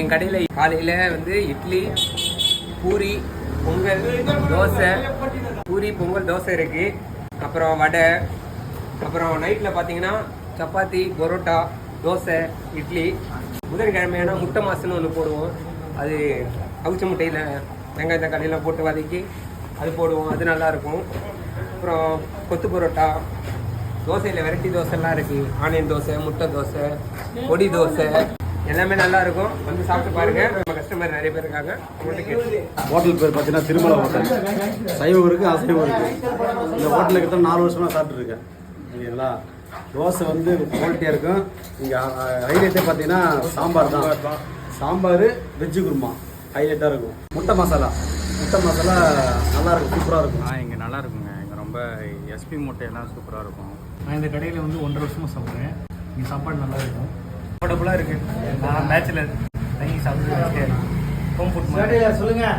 என் கடையில் காலையில் வந்து இட்லி பூரி பொங்கல் தோசை பூரி பொங்கல் தோசை இருக்குது அப்புறம் வடை அப்புறம் நைட்டில் பார்த்தீங்கன்னா சப்பாத்தி பரோட்டா தோசை இட்லி. புதன்கிழமையான முட்டை மாசுன்னு ஒன்று போடுவோம். அது அவிச்ச முட்டையில் வெங்காய தக்காளியெல்லாம் போட்டு வதக்கி அது போடுவோம். அது நல்லாயிருக்கும் அப்புறம் கொத்து பரோட்டா. தோசையில் வெரைட்டி தோசைலாம் இருக்குது ஆனியன் தோசை முட்டை தோசை பொடி தோசை. எல்லாமே நல்லா இருக்கும் வந்து சாப்பிட்டு பாருங்க. நம்ம கஸ்டமர் நிறைய பேர் இருக்காங்க. ஹோட்டல் பேர் பார்த்தீங்கன்னா திருமலை ஹோட்டல் சைவம் இருக்குது அசைவம் இருக்குது இந்த ஹோட்டலில் கிட்ட நாலு வருஷமாக சாப்பிட்ருக்கேன் சரிங்களா? தோசை வந்து குவாலிட்டியாக இருக்கும். இங்கே ஹைலைட்டே பார்த்தீங்கன்னா சாம்பார் தான். சாம்பார் வெஜ்ஜு குருமா. ஹைலைட்டாக இருக்கும். முட்டை மசாலா. முட்டை மசாலா நல்லா இருக்கும் சூப்பராக இருக்கும். ஆ இங்கே நல்லா இருக்குங்க இங்கே ரொம்ப எஸ்பி முட்டையெல்லாம் சூப்பராக இருக்கும். நான் இந்த கடையில் வந்து ஒன்றரை வருஷமாக சாப்பிட்றேன். இங்கே சாப்பாடு நல்லா இருக்கும் கம்ஃபர்டபுளாக இருக்குது நான் பேச்சுலர் தங்கி சாப்பிட்டு ஹோம் ஃபுட் சொல்லுங்கள்